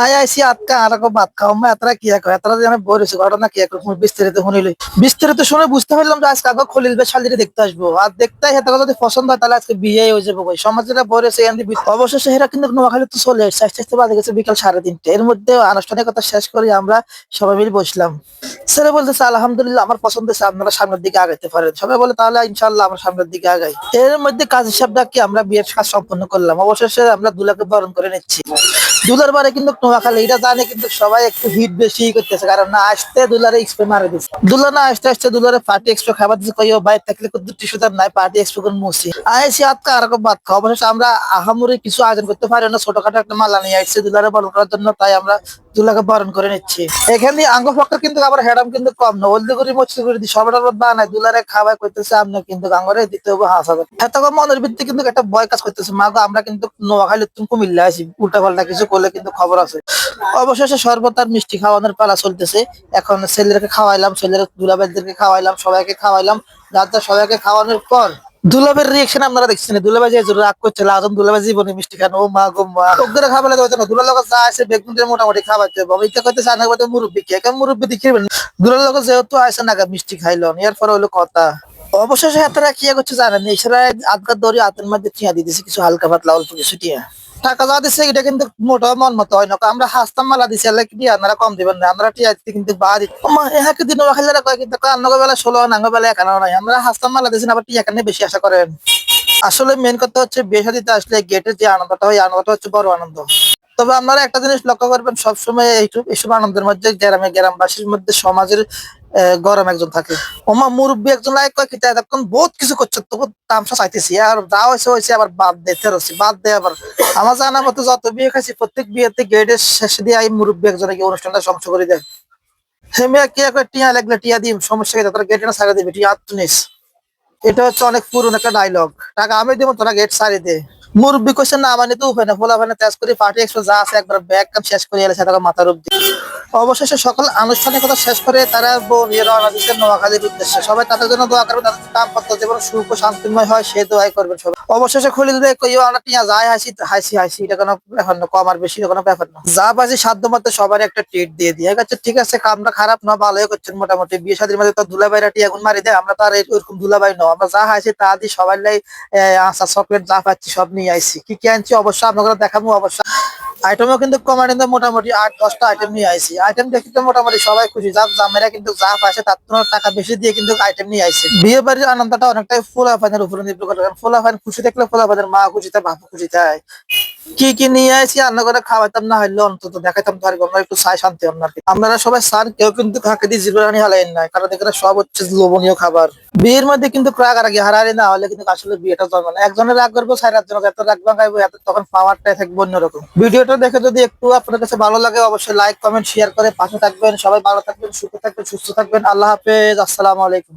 আয় আইসি আটকা আর এতরা কি এতরা যে আমি বলেছি ঘটনা কি বিস্তারিত শুনিল। বিস্তারিত শুনে বুঝতে পারলাম যে আজকে আগে খলিল বে শালিরে দেখতে আসব। আর দেখতে যদি পছন্দ হয়, তাহলে আজকে বিয়ে হয়ে যাব ভাই সমাজ যেটা বলেছে অবশ্যই কিন্তু নোয়াখালী তো চলে আসছে আস্তে আস্তে বাজে গেছে বিকাল সাড়ে তিনটে এর মধ্যে আনুষ্ঠানিকতা শেষ করে আমরা সবাই মিলে বসলাম। স্যার বলতেছে, আলহামদুলিল্লাহ, আমার পছন্দ হয়েছে, আপনারা সামনের দিকে আগাইতে পারেন। সবাই বলে, তাহলে ইনশাল্লাহ আমরা সামনের দিকে আগাই। এর মধ্যে কাজ হিসাব ডাকি, আমরা বিয়ের কাজ সম্পন্ন করলাম। অবশেষে আমরা দুলাকে বরণ করে নিচ্ছি। দুলার বারে কিন্তু নোয়াখালী, এটা জানে কিন্তু সবাই একটু হিট বেশি করতেছে, কারণ না আসতে দুলারে এক্সপো মারে দিচ্ছে দুলা না আসতে আসতে দুলারে পার্টি এক্সপো খাবার দিচ্ছে কইও বাইরে থাকলে কিন্তু টিস্যু নাই পার্টি এক্সপো করে মুসি আইসি আজকে আর ভাত খাওয়া। অবশেষে আমরা আহামরি কিছু আয়োজন করতে পারি না, ছোটখাটো একটা মালা নিয়ে আসছি, দুলারে বরণ করার জন্য, তাই আমরা দুলাকে বরণ করে নিচ্ছে। এখানে আঙ্গ ফক্কর কিন্তু আবার হেডাম কিন্তু কম না। ওল্দি করে মচ্ছি করে দিই সবার বানায়। দুলারে খাবার করতেছে আপনি কিন্তু গাঙ্গরে দিতে হবে হাস এত মনের ভিত্তি কিন্তু একটা ভয় কাজ করতেছে। মা আমরা কিন্তু নোয়াখালী তুমি কুমিল্লা আছি। উল্টা পাল্টা কিছু করলে কিন্তু খবর আছে। অবশেষে শরবত আর মিষ্টি খাওয়ানোর পালা চলতেছে। এখন ছেলেদেরকে খাওয়াইলাম ছেলের দুলাবাইদেরকে খাওয়াইলাম, সবাইকে খাওয়াইলাম। রাতে সবাইকে খাওয়ানোর পর দুলাবের রিয়েকশন আপনারা দেখছেন? দুলাবাই যে রাগ করছে আজম দুলাবাই জীবনে মিষ্টি খান ও মা গো মা। ওদের খাবার দেওয়া না। দুলার লোকের যা আছে বেগুনটা মোটামুটি খাওয়াইতে বাবা ইচ্ছা করতে চা না বলতে মুরব্বী কে? কেমন মুরব্বী দেখিবেন দুলার লোকের যেহেতু আছে না মিষ্টি খাইলো এরপর হলো কথা। অবশেষে হাতারা কি করছে জানেন? এছাড়া আজকাল দড়ি হাতের মধ্যে টিয়া দিতেছে, কিছু হালকা পাতলা অল্প কিছু টিয়া। টাকা যা দিচ্ছে এটা কিন্তু মোটা মন মতো হয় না। আমরা হাসতাম, মালা দিছি, আল্লাহ কি আপনারা কম দিবেন না? আমরা টিয়া দিতে কিন্তু বাড়ি। এহাকে দিন খাইলে কয়, কিন্তু আন্নগো বেলা ষোলো নাঙ্গ বেলা একানো নাই। আমরা হাসতাম, মালা দিছি না আবার টিয়া কানে বেশি আশা করেন? আসলে মেন কথা হচ্ছে বিয়ে শাদিতে আসলে গেটের যে আনন্দটা হয় আনন্দটা হচ্ছে বড় আনন্দ। তবে আপনারা একটা জিনিস লক্ষ্য করবেন, সবসময় এইসব আনন্দের মধ্যে গ্রামে গ্রামবাসীর মধ্যে সমাজের গরম একজন থাকে। ওমা মুরব্বী একজন লাইক কয় এতক্ষণ বহুত কিছু করছে, তবু তামসা চাইতেছি। আর যা হয়েছে হয়েছে আবার বাদ দিতে রয়েছে বাদ দেয় আবার। আমার জানা মতো যত বিয়ে খাইছি, প্রত্যেক বিয়েতে গেটের শেষে দিয়ে এই মুরব্বী একজনে গিয়ে অনুষ্ঠানটা ধ্বংস করে দেয়। টিয়া লাগলে টিয়া দিম, সমস্যা কি, তোরা গেটে না সারা দিবি টিয়া আত্মনিস এটা হচ্ছে অনেক পুরনো একটা ডায়লগ টাকা আমি দিব, তোরা গেট সারি দে। মুরব্বী কোশ্চেন না মানে তো উপায় না, ফোলা তেজ করে পার্টি এক্সট্রা যা আছে একবার ব্যাগ শেষ করে এলে সেটা মাথার অব্দি অবশেষে সকল আনুষ্ঠানিকতা শেষ করে তারা বোন ইয়ে রওনা দিচ্ছেন নোয়াখালীর উদ্দেশ্যে। সবাই তাদের জন্য দোয়া করবেন, তাদের দাম্পত্য জীবন সুখ শান্তিময় হয়, সে দোয়াই করবেন সবাই। অবশেষে রে কইও আমরা টিয়া, যাই, হাসি হাসি হাসি, এটা কোনো ব্যাপার না, কম আর বেশি কোনো ব্যাপার না। যা পাচ্ছি সাধ্য মতো সবার একটা ট্রিট দিয়ে দিয়ে গেছে ঠিক আছে, কামটা খারাপ, না, ভালোই করছেন মোটামুটি। বিয়ে শাদীর মধ্যে তো দুলাবাইরা টিয়া গুণ মারি দেয়, আমরা তো আর এরকম দুলাবাই নয় আমরা যা হাসি তা দিয়ে সবাই লাই আশা চকলেট যা পাচ্ছি সব নিয়ে আইছি। কি কি আনছি অবশ্যই আপনাকে দেখাবো অবশ্যই আইটেমও কিন্তু কমান্ডিং মোটামুটি আট, দশটা আইটেম নিয়ে আইছি। আইটেম দেখে তো মোটামুটি সবাই খুশি। যা জামেরা কিন্তু যা পাশে, তার তুলনায় টাকা বেশি দিয়ে কিন্তু আইটেম নিয়ে আইছে। বিয়ে বাড়ির আনন্দটা অনেকটাই ফুলা ফাইনের উপরে নির্ভর করে। কারণ ফুলা ফাইন খুশি দেখলে ফুলা ফাইনের মা খুশি, তার বাপু খুশি, তাই। কি কি নিয়ে আইছি রান্না করে খাওয়াইতাম, না হইলে অন্তত দেখাইতাম তো আর আমরা একটু চাই শান্তি আপনার আপনারা সবাই চান কেউ কিন্তু খাকে দিয়ে জিরানি হালাইন নাই, কারণ এখানে সব হচ্ছে লোভনীয় খাবার। বিয়ের মধ্যে কিন্তু রাগ আগে হারারি না হলে কিন্তু আসলে বিয়েটা জমে না। একজনের রাগ করব সাড়ে আটজনের এত রাগ ভাঙাইবো, এত তখন পাওয়ারটাই থাকবে অন্যরকম। ভিডিওটা দেখে যদি একটু আপনার কাছে ভালো লাগে, অবশ্যই লাইক কমেন্ট শেয়ার করে পাশে থাকবেন। সবাই ভালো থাকবেন সুখে থাকবেন, সুস্থ থাকবেন। আল্লাহ হাফেজ, আসসালামু আলাইকুম।